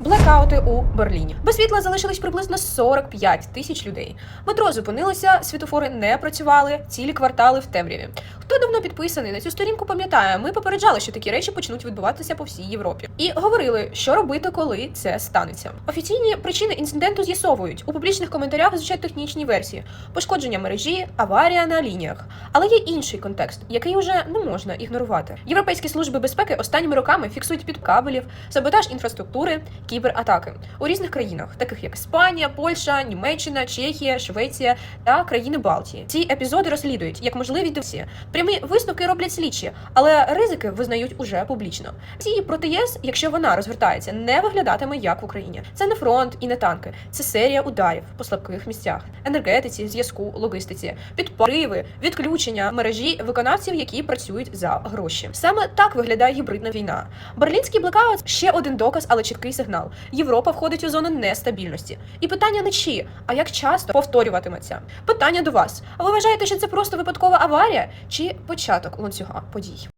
Блекаути у Берліні. Без світла залишились приблизно 45 тисяч людей. Метро зупинилося, світофори не працювали, цілі квартали в темряві. Хто давно підписаний на цю сторінку, пам'ятає, ми попереджали, що такі речі почнуть відбуватися по всій Європі. І говорили, що робити, коли це станеться. Офіційні причини інциденту з'ясовують у публічних коментарях. Звучать технічні версії: пошкодження мережі, аварія на лініях. Але є інший контекст, який уже не можна ігнорувати. Європейські служби безпеки останніми роками фіксують під кабелів, саботаж інфраструктури, кібератаки у різних країнах, таких як Іспанія, Польща, Німеччина, Чехія, Швеція та країни Балтії. Ці епізоди розслідують як можливі диверсії. Прямі висновки роблять слідчі, але ризики визнають уже публічно. Ці проти ЄС, якщо вона розгортається, не виглядатиме як в Україні. Це не фронт і не танки, це серія ударів по слабких місцях, енергетиці, зв'язку, логістиці, підпариви, відключення мережі виконавців, які працюють за гроші. Саме так виглядає гібридна війна. Берлінський блекаут ще один доказ, але чіткий сигнал. Європа входить у зону нестабільності. І питання не чи, а як часто повторюватиметься. Питання до вас: а ви вважаєте, що це просто випадкова аварія чи початок ланцюга подій?